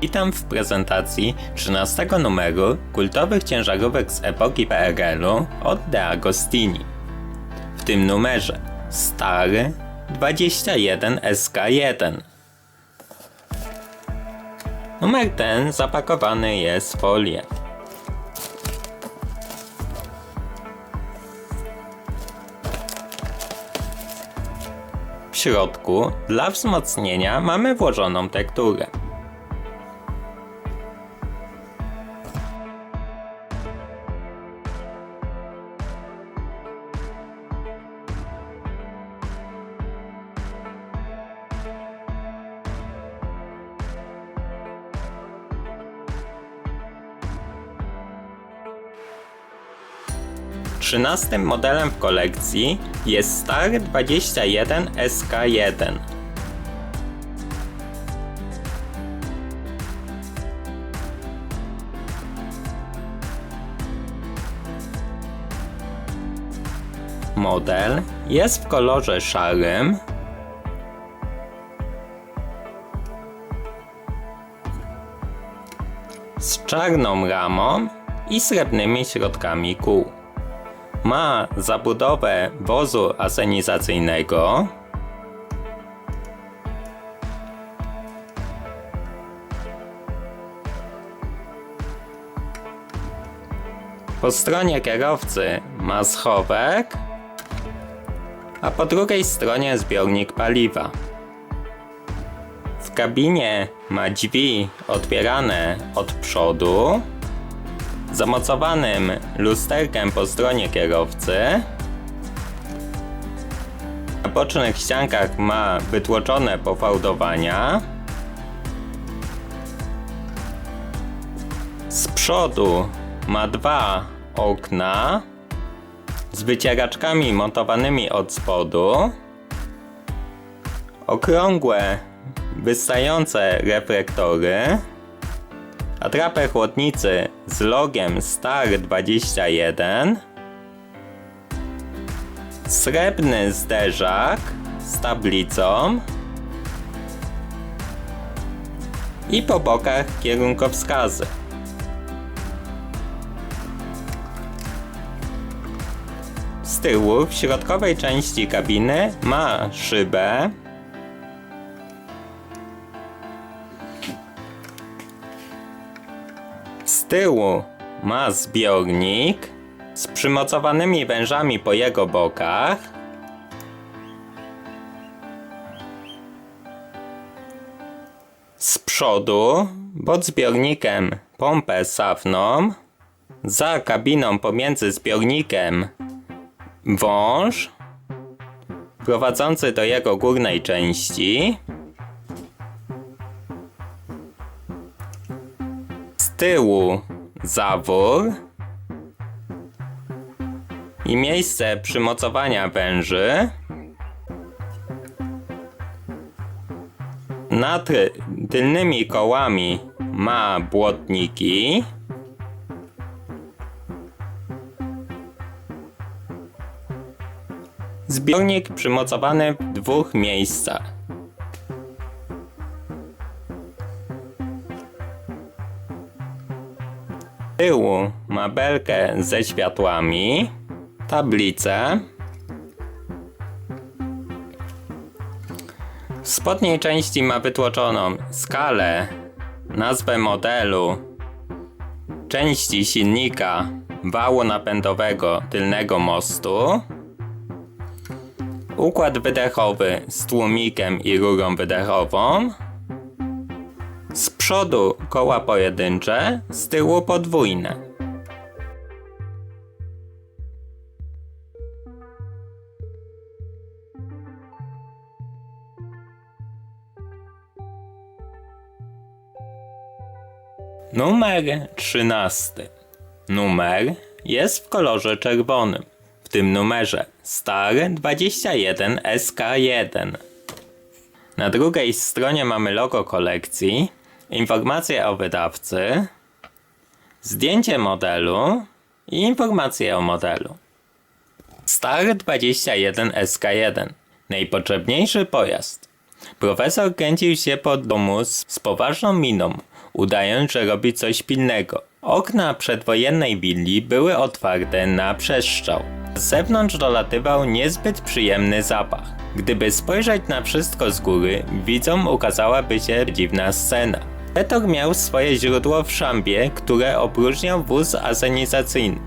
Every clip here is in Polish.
Witam w prezentacji 13 numeru kultowych ciężarówek z epoki PRL-u od De Agostini. W tym numerze stary 21 SK1. Numer ten zapakowany jest w folię. W środku dla wzmocnienia mamy włożoną tekturę. Trzynastym modelem w kolekcji jest Star 21 SK1. Model jest w kolorze szarym z czarną ramą i srebrnymi środkami kół. Ma zabudowę wozu asenizacyjnego. Po stronie kierowcy ma schowek, a po drugiej stronie zbiornik paliwa. W kabinie ma drzwi otwierane od przodu zamocowanym lusterkiem po stronie kierowcy. Na bocznych ściankach ma wytłoczone pofałdowania. Z przodu ma dwa okna z wycieraczkami montowanymi od spodu. Okrągłe, wystające reflektory atrapę chłodnicy z logiem Star 21, srebrny zderzak z tablicą. I po bokach kierunkowskazy. Z tyłu w środkowej części kabiny ma szybę tyłu ma zbiornik z przymocowanymi wężami po jego bokach. Z przodu pod zbiornikiem pompę sawną. Za kabiną pomiędzy zbiornikiem wąż prowadzący do jego górnej części. Tyłu zawór i miejsce przymocowania węży. Nad tylnymi kołami ma błotniki. Zbiornik przymocowany w dwóch miejscach. Tyłu ma belkę ze światłami, tablicę. W spodniej części ma wytłoczoną skalę, nazwę modelu, części silnika, wału napędowego tylnego mostu, układ wydechowy z tłumikiem i rurą wydechową, z przodu koła pojedyncze, z tyłu podwójne. Numer 13. Numer jest w kolorze czerwonym. W tym numerze Star 21 SK1. Na drugiej stronie mamy logo kolekcji, informacje o wydawcy, zdjęcie modelu i informacje o modelu. Star 21 SK1 najpotrzebniejszy pojazd. Profesor kręcił się po domu z, z poważną miną. udając, że robi coś pilnego. Okna przedwojennej willi były otwarte na przestrzał. Z zewnątrz dolatywał niezbyt przyjemny zapach. Gdyby spojrzeć na wszystko z góry, widzom ukazałaby się dziwna scena. Petok miał swoje źródło w szambie, które opróżniał wóz asenizacyjny.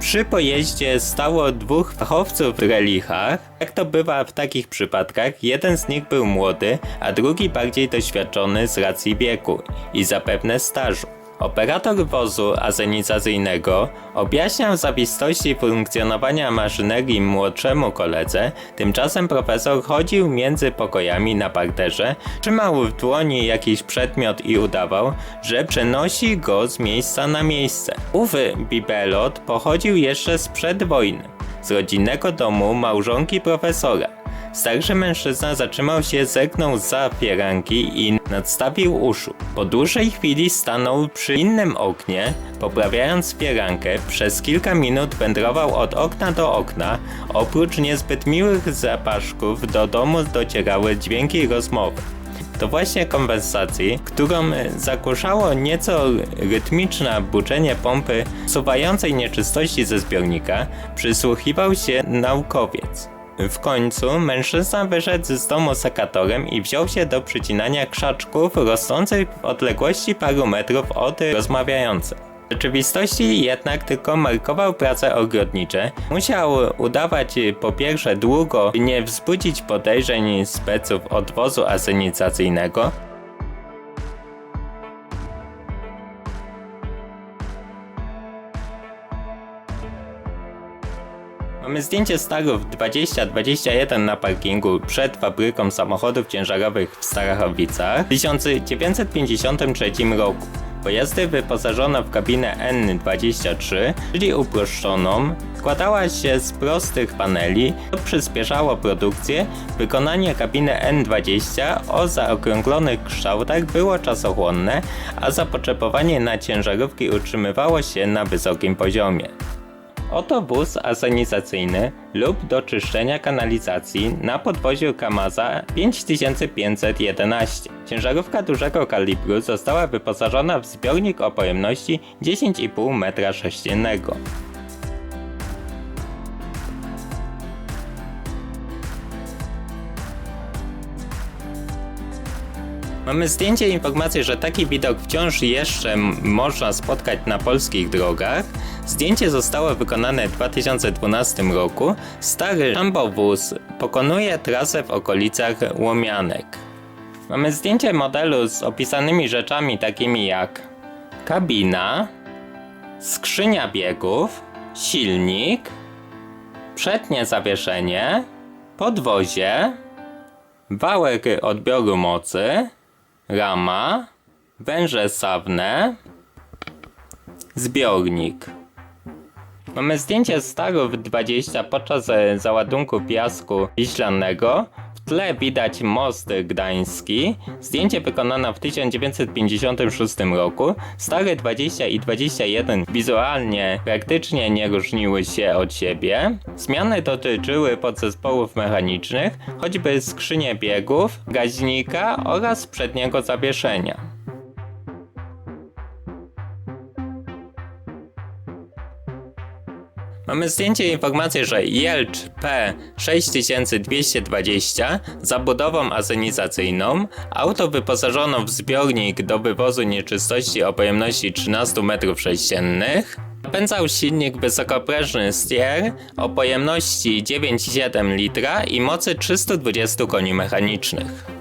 Przy pojeździe stało dwóch fachowców w relichach. Jak to bywa w takich przypadkach, jeden z nich był młody, a drugi bardziej doświadczony z racji wieku i zapewne stażu. Operator wozu asenizacyjnego objaśniał zawistości funkcjonowania maszynerii młodszemu koledze, tymczasem profesor chodził między pokojami na parterze, trzymał w dłoni jakiś przedmiot i udawał, że przenosi go z miejsca na miejsce. Ów bibelot pochodził jeszcze sprzed wojny, z rodzinnego domu małżonki profesora. Starszy mężczyzna zatrzymał się, zerknął za fieranki i nadstawił uszu. Po dłuższej chwili stanął przy innym oknie, poprawiając fierankę. Przez kilka minut wędrował od okna do okna. Oprócz niezbyt miłych zapaszków do domu docierały dźwięki rozmowy. To właśnie kompensacji, którą zagłuszało nieco rytmiczne buczenie pompy suwającej nieczystości ze zbiornika, przysłuchiwał się naukowiec. W końcu mężczyzna wyszedł z domu sekatorem i wziął się do przycinania krzaczków rosnących w odległości paru metrów od rozmawiających. W rzeczywistości jednak tylko markował prace ogrodnicze. Musiał udawać po pierwsze długo, nie wzbudzić podejrzeń speców od wozu asenizacyjnego, Mamy zdjęcie Starów 2021 na parkingu przed fabryką samochodów ciężarowych w Starachowicach w 1953 roku. Pojazdy wyposażone w kabinę N23, czyli uproszczoną, składała się z prostych paneli, co przyspieszało produkcję. Wykonanie kabiny N20 o zaokrąglonych kształtach było czasochłonne, a zapotrzebowanie na ciężarówki utrzymywało się na wysokim poziomie. Oto wóz asenizacyjny lub do czyszczenia kanalizacji na podwoziu Kamaza 5511. Ciężarówka dużego kalibru została wyposażona w zbiornik o pojemności 10,5 m3. Mamy zdjęcie informację, że taki widok wciąż jeszcze można spotkać na polskich drogach. Zdjęcie zostało wykonane w 2012 roku. Stary szambowóz pokonuje trasę w okolicach Łomianek. Mamy zdjęcie modelu z opisanymi rzeczami takimi jak kabina, skrzynia biegów, silnik, przednie zawieszenie, podwozie, wałek odbioru mocy, rama, węże sawne, zbiornik. Mamy zdjęcie Starów 20 podczas e, załadunku piasku wiślanego. W tle widać most gdański. Zdjęcie wykonane w 1956 roku. Stare 20 i 21 wizualnie praktycznie nie różniły się od siebie. Zmiany dotyczyły podzespołów mechanicznych, choćby skrzynie biegów, gaźnika oraz przedniego zawieszenia. Mamy zdjęcie i informację, że Jelcz P6220 zabudową asenizacyjną, auto wyposażono w zbiornik do wywozu nieczystości o pojemności 13 m3, Napędzał silnik wysokoprężny Stier o pojemności 9,7 litra i mocy 320 koni mechanicznych.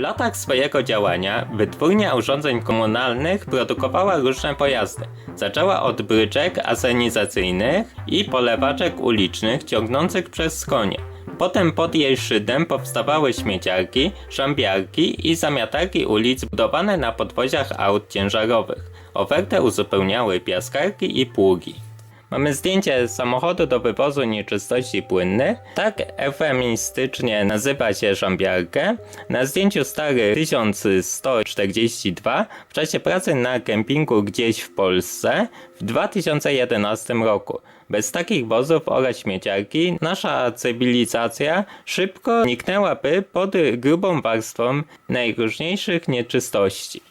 W latach swojego działania wytwórnia urządzeń komunalnych produkowała różne pojazdy. Zaczęła od bryczek asenizacyjnych i polewaczek ulicznych ciągnących przez konie. Potem pod jej szydem powstawały śmieciarki, szambiarki i zamiatarki ulic budowane na podwoziach aut ciężarowych. Ofertę uzupełniały piaskarki i pługi. Mamy zdjęcie samochodu do wywozu nieczystości płynnych. Tak eufemistycznie nazywa się szambiarkę. Na zdjęciu stary 1142 w czasie pracy na kempingu gdzieś w Polsce w 2011 roku. Bez takich wozów oraz śmieciarki nasza cywilizacja szybko niknęłaby pod grubą warstwą najróżniejszych nieczystości.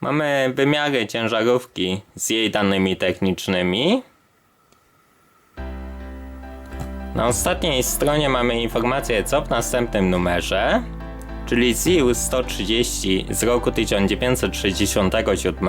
Mamy wymiary ciężarówki z jej danymi technicznymi. Na ostatniej stronie mamy informację co w następnym numerze, czyli ZIL 130 z roku 1967.